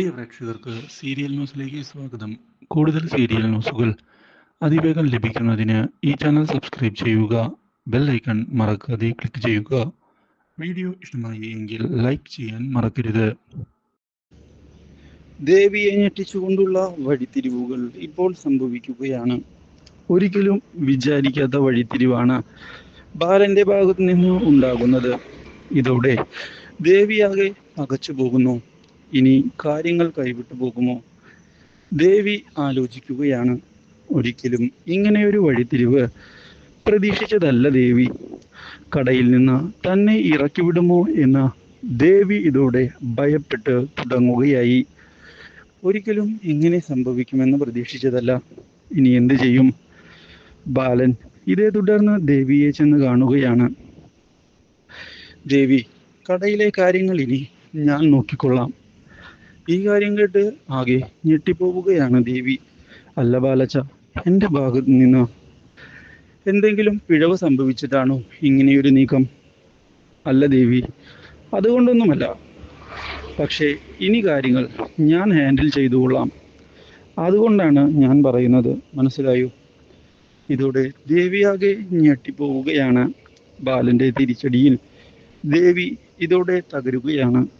പ്രിയ പ്രേക്ഷകർക്ക് സീരിയൽ ന്യൂസിലേക്ക് സ്വാഗതം. കൂടുതൽ സീരിയൽ ന്യൂസുകൾ അതിവേഗം ലഭിക്കുന്നതിന് ഈ ചാനൽ സബ്സ്ക്രൈബ് ചെയ്യുക ബെൽ ഐക്കൺ മറക്കാതെ ക്ലിക്ക് ചെയ്യുക. വീഡിയോ ഇഷ്ടമായി എങ്കിൽ ലൈക്ക് ചെയ്യാൻ മറക്കരുത്. ദേവിയെ ഞെട്ടിച്ചുകൊണ്ടുള്ള വഴിത്തിരിവുകൾ ഇപ്പോൾ സംഭവിക്കുകയാണ്. ഒരിക്കലും വിചാരിക്കാത്ത വഴിത്തിരിവാണ് ബാലന്റെ ഭാഗത്തു നിന്ന് ഉണ്ടാകുന്നത്. ഇതോടെ ദേവിയാകെ അകച്ചു പോകുന്നു ഇനി കാര്യങ്ങൾ കൈവിട്ടു പോകുമോ? ദേവി ആലോചിക്കുകയാണ്. ഒരിക്കലും ഇങ്ങനെയൊരു വഴിത്തിരിവ് പ്രതീക്ഷിച്ചതല്ല ദേവി. കടയിൽ നിന്ന് തന്നെ ഇറക്കി വിടുമോ എന്ന ദേവി ഇതോടെ ഭയപ്പെട്ട് തുടങ്ങുകയായി. ഒരിക്കലും ഇങ്ങനെ സംഭവിക്കുമെന്ന് പ്രതീക്ഷിച്ചതല്ല. ഇനി എന്ത് ചെയ്യും? ബാലൻ ഇതേ തുടർന്ന് ദേവിയെ ചെന്ന് കാണുകയാണ്. ദേവി കടയിലെ കാര്യങ്ങൾ ഇനി ഞാൻ നോക്കിക്കൊള്ളാം. ഈ കാര്യം കേട്ട് ആകെ ഞെട്ടിപ്പോവുകയാണ് ദേവി. അല്ല ബാലച്ച എന്റെ ഭാഗത്ത് നിന്ന്? എന്തെങ്കിലും പിഴവ് സംഭവിച്ചിട്ടാണോ ഇങ്ങനെയൊരു നീക്കം? അല്ല ദേവി അതുകൊണ്ടൊന്നുമല്ല. പക്ഷേ ഇനി കാര്യങ്ങൾ ഞാൻ ഹാൻഡിൽ ചെയ്തുകൊള്ളാം. അതുകൊണ്ടാണ് ഞാൻ പറയുന്നത് മനസ്സിലായോ? ഇതോടെ ദേവിയാകെ ഞെട്ടിപ്പോവുകയാണ്. ബാലന്റെ തിരിച്ചടിയിൽ ദേവി ഇതോടെ തകരുകയാണ്.